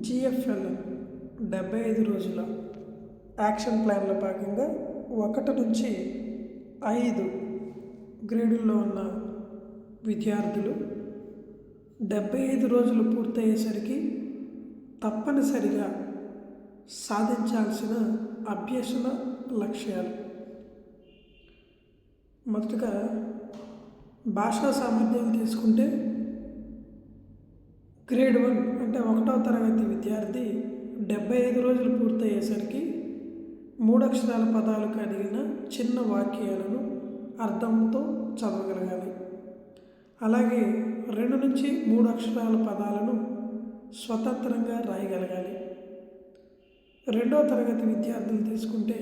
జిఎఫ్ఎల్ డెబ్బై ఐదు రోజుల యాక్షన్ ప్లాన్లో భాగంగా ఒకటి నుంచి ఐదు గ్రేడుల్లో ఉన్న విద్యార్థులు డెబ్బై ఐదు రోజులు పూర్తయ్యేసరికి తప్పనిసరిగా సాధించాల్సిన అభ్యసన లక్ష్యాలు. మొదటగా భాషా సామర్థ్యం తీసుకుంటే గ్రేడ్ వన్ అంటే ఒకటవ తరగతి విద్యార్థి డెబ్బై ఐదు రోజులు పూర్తయ్యేసరికి మూడు అక్షరాల పదాలు కలిగిన చిన్న వాక్యాలను అర్థంతో చదవగలగాలి. అలాగే రెండు నుంచి మూడు అక్షరాల పదాలను స్వతంత్రంగా రాయగలగాలి. రెండవ తరగతి విద్యార్థులు తీసుకుంటే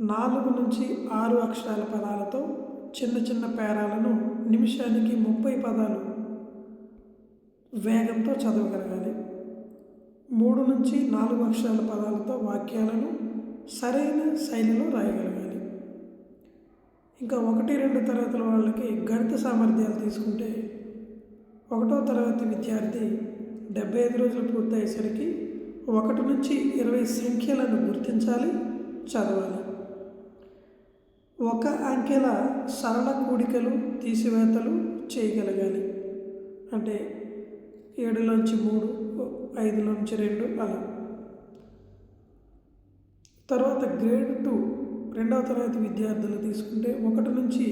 నాలుగు నుంచి ఆరు అక్షరాల పదాలతో చిన్న చిన్న పేరాలను నిమిషానికి ముప్పై పదాలు వేగంతో చదవగలగాలి. మూడు నుంచి నాలుగు అక్షరాల పదాలతో వాక్యాలను సరైన శైలిలో రాయగలగాలి. ఇంకా ఒకటి రెండు తరగతుల వాళ్ళకి గణిత సామర్థ్యాలు తీసుకుంటే ఒకటో తరగతి విద్యార్థి డెబ్బై ఐదు రోజులు పూర్తయ్యేసరికి ఒకటి నుంచి ఇరవై సంఖ్యలను గుర్తించాలి చదవాలి. ఒక అంకెల సరళ కూడికలు తీసివేతలు చేయగలగాలి. అంటే ఏడులోంచి మూడు ఐదులోంచి రెండు అలా. తర్వాత గ్రేడ్ టూ రెండవ తరగతి విద్యార్థులు తీసుకుంటే ఒకటి నుంచి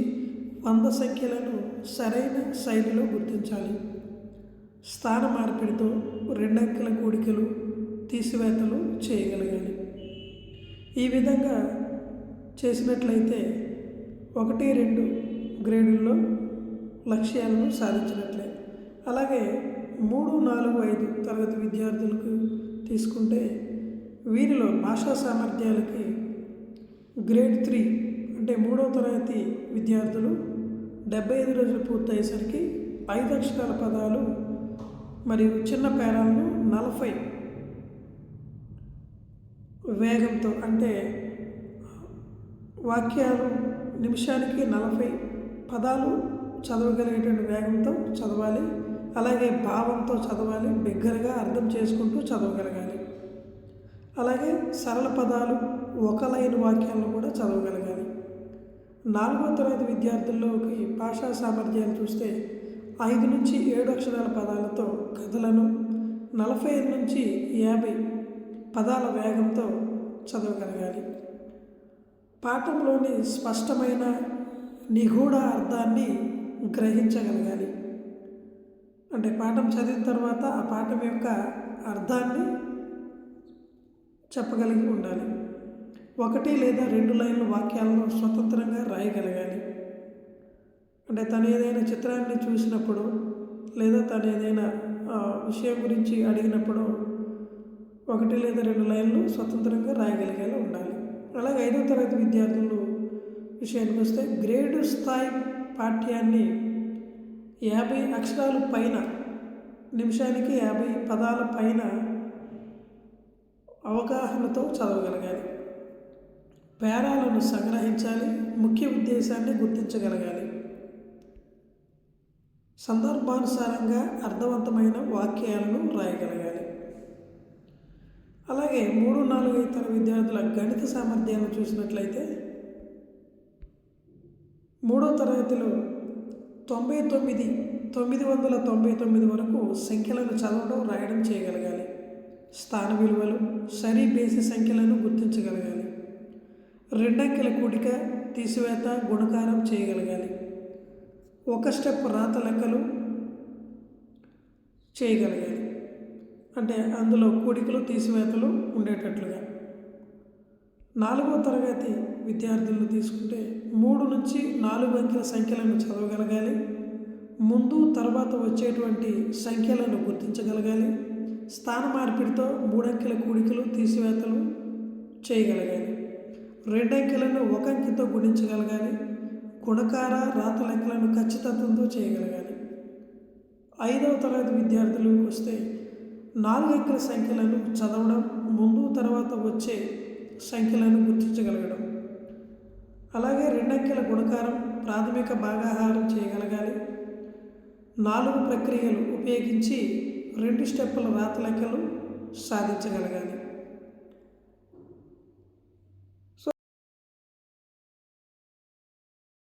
వంద సంఖ్యలను సరైన శైలిలో గుర్తించాలి. స్థాన మార్పిడితో రెండంకెల కూడికలు తీసివేతలు చేయగలగాలి. ఈ విధంగా చేసినట్లయితే ఒకటి రెండు గ్రేడుల్లో లక్ష్యాలను సాధించినట్లే. అలాగే మూడు నాలుగు ఐదు తరగతి విద్యార్థులకు తీసుకుంటే వీరిలో భాషా సామర్థ్యాలకి గ్రేడ్ త్రీ అంటే మూడవ తరగతి విద్యార్థులు డెబ్బై ఐదు రోజులు పూర్తయ్యేసరికి ఐదు అక్షరాల పదాలు మరియు చిన్న పేరాలను నలభై వేగంతో అంటే వాక్యాలు నిమిషానికి నలభై పదాలు చదవగలిగేటువంటి వేగంతో చదవాలి. అలాగే భావంతో చదవాలి బిగ్గరగా అర్థం చేసుకుంటూ చదవగలగాలి. అలాగే సరళ పదాలు ఒక లైన్ వాక్యాలను కూడా చదవగలగాలి. నాలుగో తరగతి విద్యార్థుల్లోకి భాషా సామర్థ్యాలు చూస్తే ఐదు నుంచి ఏడు అక్షరాల పదాలతో కథలను నలభై ఐదు నుంచి యాభై పదాల వేగంతో చదవగలగాలి. పాఠంలోని స్పష్టమైన నిగూఢ అర్థాన్ని గ్రహించగలగాలి. అంటే పాఠం చదివిన తర్వాత ఆ పాఠం యొక్క అర్థాన్ని చెప్పగలిగి ఉండాలి. ఒకటి లేదా రెండు లైన్ల వాక్యాలను స్వతంత్రంగా రాయగలగాలి. అంటే తను ఏదైనా చిత్రాన్ని చూసినప్పుడు లేదా తను ఏదైనా విషయం గురించి అడిగినప్పుడు ఒకటి లేదా రెండు లైన్లు స్వతంత్రంగా రాయగలిగేలా ఉండాలి. అలాగే ఐదో తరగతి విద్యార్థులు విషయానికి వస్తే గ్రేడు స్థాయి పాఠ్యాన్ని యాభై అక్షరాలు పైన నిమిషానికి యాభై పదాల పైన అవగాహనతో చదవగలగాలి. పేరాలను సంగ్రహించాలి ముఖ్య ఉద్దేశాన్ని గుర్తించగలగాలి. సందర్భానుసారంగా అర్థవంతమైన వాక్యాలను రాయగలగాలి. అలాగే మూడు నాలుగు ఇతర విద్యార్థుల గణిత సామర్థ్యాన్ని చూసినట్లయితే మూడో తరగతిలో తొంభై తొమ్మిది తొమ్మిది వందల తొంభై తొమ్మిది వరకు సంఖ్యలను చదవడం రాయడం చేయగలగాలి. స్థాన విలువలు సరి బేసి సంఖ్యలను గుర్తించగలగాలి. రెండంకెల కూడిక తీసివేత గుణకారం చేయగలగాలి. ఒక స్టెప్ రాత లెక్కలు చేయగలగాలి. అంటే అందులో కూడికలు తీసివేతలు ఉండేటట్లుగా. నాలుగో తరగతి విద్యార్థులను తీసుకుంటే మూడు నుంచి నాలుగు అంకెల సంఖ్యలను చదవగలగాలి. ముందు తర్వాత వచ్చేటువంటి సంఖ్యలను గుర్తించగలగాలి. స్థాన మార్పిడితో మూడంకెల కూడికలు తీసివేతలు చేయగలగాలి. రెండంకెలను ఒక అంకెతో గుణించగలగాలి. గుణకార రాత లెక్కలను ఖచ్చితత్వంతో చేయగలగాలి. ఐదవ తరగతి విద్యార్థులకు వస్తే నాలుగు అంకెల సంఖ్యలను చదవడం ముందు తర్వాత వచ్చే సంఖ్యలను గుర్తించగలగడం. అలాగే రెండంకెల గుణకారం ప్రాథమిక భాగాహారం చేయగలగాలి. నాలుగు ప్రక్రియలు ఉపయోగించి రెండు స్టెప్పుల రాత లెక్కలు సాధించగలగాలి.